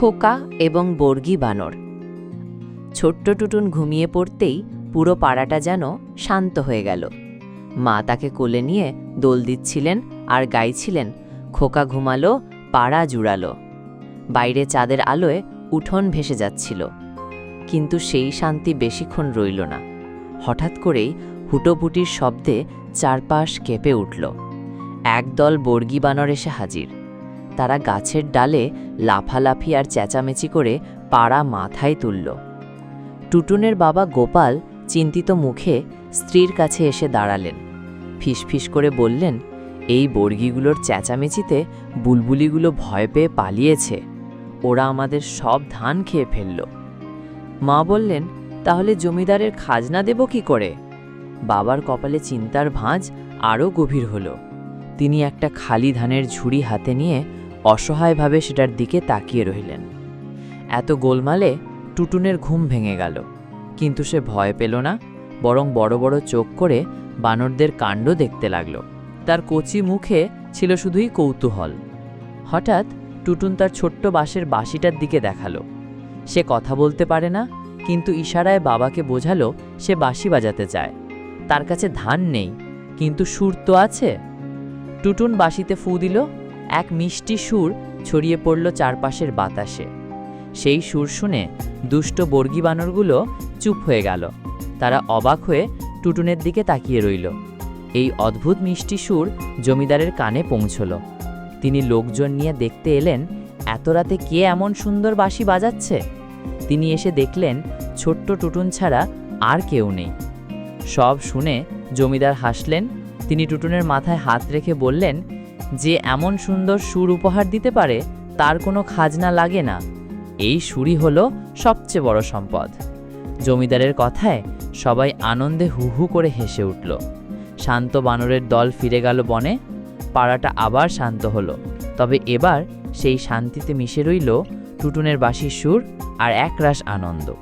খোকা এবং বর্গি বানর। ছোট্ট টুটুন ঘুমিয়ে পড়তেই পুরো পাড়াটা যেন শান্ত হয়ে গেল। মা তাকে কোলে নিয়ে দোল দিচ্ছিলেন আর গাইছিলেন, খোকা ঘুমালো, পাড়া জুড়ালো। বাইরে চাঁদের আলোয় উঠোন ভেসে যাচ্ছিল। কিন্তু সেই শান্তি বেশিক্ষণ রইল না। হঠাৎ করেই হুটোপুটির শব্দে চারপাশ কেঁপে উঠল। একদল বর্গি বানর এসে হাজির। তারা গাছের ডালে লাফালাফি আর চেঁচামেচি করে পাড়া মাথায় তুলল। টুটুনের বাবা গোপাল চিন্তিত মুখে স্ত্রীর কাছে এসে দাঁড়ালেন। ফিসফিস করে বললেন, এই বর্গিগুলোর চেঁচামেচিতে বুলবুলিগুলো ভয় পেয়ে পালিয়েছে। ওরা আমাদের সব ধান খেয়ে ফেলল। মা বললেন, তাহলে জমিদারের খাজনা দেব কি করে? বাবার কপালে চিন্তার ভাঁজ আরও গভীর হলো। তিনি একটা খালি ধানের ঝুড়ি হাতে নিয়ে অসহায়ভাবে সেটার দিকে তাকিয়ে রইলেন এত গোলমালে টুটুনের ঘুম ভেঙে গেল, কিন্তু সে ভয় পেল না, বরং বড় বড় চোখ করে বানরদের কাণ্ড দেখতে লাগল। তার কচি মুখে ছিল শুধুই কৌতূহল। হঠাৎ টুটুন তার ছোট্ট বাঁশের বাঁশিটার দিকে দেখাল। সে কথা বলতে পারে না, কিন্তু ইশারায় বাবাকে বোঝালো সে বাঁশি বাজাতে চায়। তার কাছে ধান নেই, কিন্তু সুর তো আছে। টুটুন বাঁশিতে ফু দিল এক মিষ্টি সুর ছড়িয়ে পড়ল চারপাশের বাতাসে। সেই সুর শুনে দুষ্ট বর্গী বানরগুলো চুপ হয়ে গেল। তারা অবাক হয়ে টুটুনের দিকে তাকিয়ে রইল। এই অদ্ভুত মিষ্টি সুর জমিদারের কানে পৌঁছল। তিনি লোকজন নিয়ে দেখতে এলেন, এত রাতে কে এমন সুন্দর বাঁশি বাজাচ্ছে? তিনি এসে দেখলেন, ছোট্ট টুটুন ছাড়া আর কেউ নেই। সব শুনে জমিদার হাসলেন, তিনি টুটুনের মাথায় হাত রেখে বললেন যে এমন সুন্দর সুর উপহার দিতে পারে, তার কোনো খাজনা লাগে না। এই সুরই হলো সবচেয়ে বড় সম্পদ। জমিদারের কথায় সবাই আনন্দে হু হু করে হেসে উঠল। শান্ত বানরের দল ফিরে গেল বনে, পাড়াটা আবার শান্ত হলো। তবে এবার সেই শান্তিতে মিশে রইল টুটুনের বাঁশির সুর আর একরাশ আনন্দ।